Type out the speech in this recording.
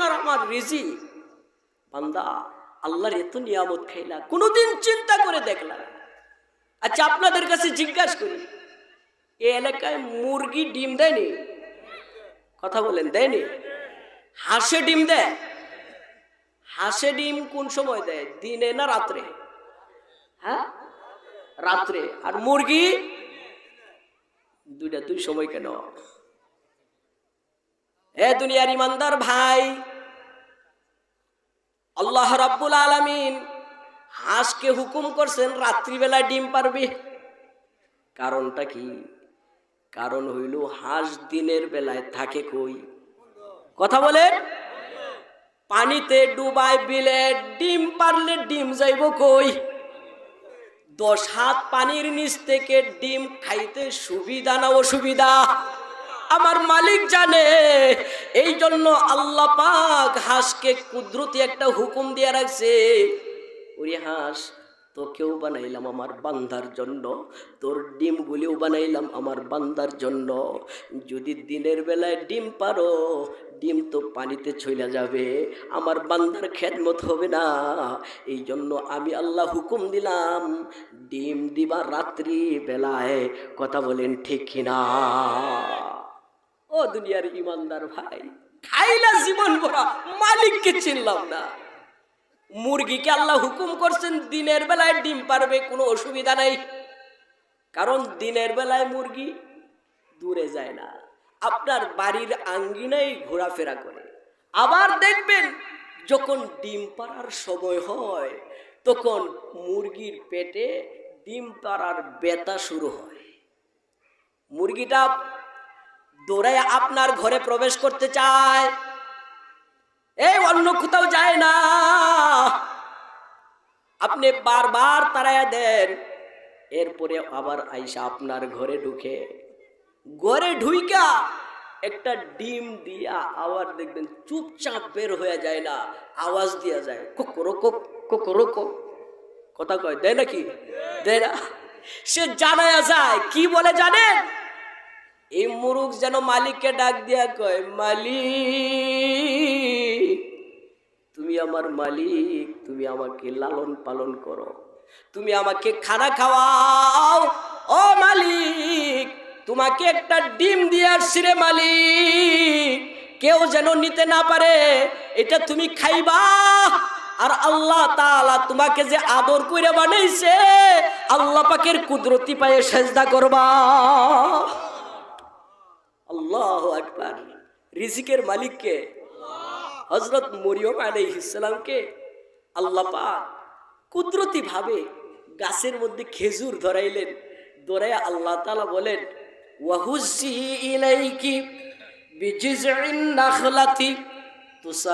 আপনার আমার রিজি বান্দা, আল্লাহর এত নিয়ামত খাইলা, কোনোদিন চিন্তা করে দেখলা না। আচ্ছা আপনাদের কাছে জিজ্ঞাসা করি, এ এলাকায় মুরগি ডিম দেয়নি কথা বলেন দেয়নি হাঁসে ডিম দেয়? হাঁসে ডিম কোন সময় দেয়, দিনে না রাত্রে? হ্যাঁ? রাত্রে। আর মুরগি? দুইটা, দুই সময় কেন? এ দুনিয়ার ইমানদার ভাই আল্লাহ রাব্বুল আলামিন হাঁসকে হুকুম করছেন, রাত্রিবেলায় ডিম পারবে। কারণটা কি? কারণ হইল হাঁস দিনের বেলায় থাকে কই? কথা বলে? পানিতে ডুবাই বিলে, ডিম পারলে ডিম যাইব কই? দশ হাত পানির নিচ থেকে ডিম খাইতে সুবিধা না অসুবিধা? আমার মালিক জানে। এই জন্য আল্লাহ পাক হাঁসকে কুদরতি একটা হুকুম দিয়ে রাখছে। ওরে হাঁস, তোকেও বানাইলাম আমার বান্দার জন্য। তোর ডিমগুলিও বানাইলাম আমার বান্দার জন্য। যদি দিনের বেলায় ডিম পারো, ডিম তো পানিতে ছইলা যাবে। আমার বান্দার খেদমত হবে না। এই জন্য আমি আল্লাহ হুকুম দিলাম, ডিম দিবা রাত্রি বেলায়। কথা বলেন ঠিক কিনা? ও দুনিয়ার ইমানদার ভাই, খাইলা জীবন ভরা মালিককে চিনলাম না। মুরগিকে আল্লাহ হুকুম করছেন, দিনের বেলায় ডিম পারবে, কোনো অসুবিধা নাই। কারণ দিনের বেলায় মুরগি দূরে যায় না। আপনার বাড়ির আঙ্গিনায় ঘোরাফেরা করে। আবার দেখবেন, যখন ডিম পাড়ার সময় হয়, তখন মুরগির পেটে ডিম পাড়ার ব্যথা শুরু হয়। মুরগিটা দৌড়ায় আপনার ঘরে প্রবেশ করতে চায়। এই অন্য কোথাও যায় না। আপনি বারবার তাড়াইয়া দেন। এরপরে আবার আইসা আপনার ঘরে ঢুকে। ঘরে ঢুইকা একটা ডিম দিয়া আবার দেখবেন চুপচাপ বের হয়ে যায় না। আওয়াজ দিয়া যায়, কোকরো, কোক কোকরো, কোক। কথা কয়, দেয় নাকি? দেয় না। সে জানায়া যায়, কি বলে জানেন? এই মুরুখ যেন মালিককে ডাক দিয়া কয়, মালিক, তুমি আমার মালিক, তুমি আমাকে লালন পালন করো। তুমি আমাকে খানা খাওয়াও। ও মালিক, তোমাকে একটা ডিম দিয়ে আসছি রে মালিক। কেউ যেন নিতে না পারে, এটা তুমি খাইবা। আর আল্লাহ তালা তোমাকে যে আদর করে বানাইছে, আল্লাহ পাকের কুদরতি পায়ে সেজদা করবা। আল্লাহ আকবার। রিজিকের মালিককে হজরত মরিয়ম আলাইহিসালামকে আল্লাহ পাক কুদরতি ভাবে গাছের মধ্যে খেজুর ধরাইলেন। ধরাই আল্লাহ তালা বলেন ওয়াহুজি ইলাইকি বিজিজ নাখলাতি তুসা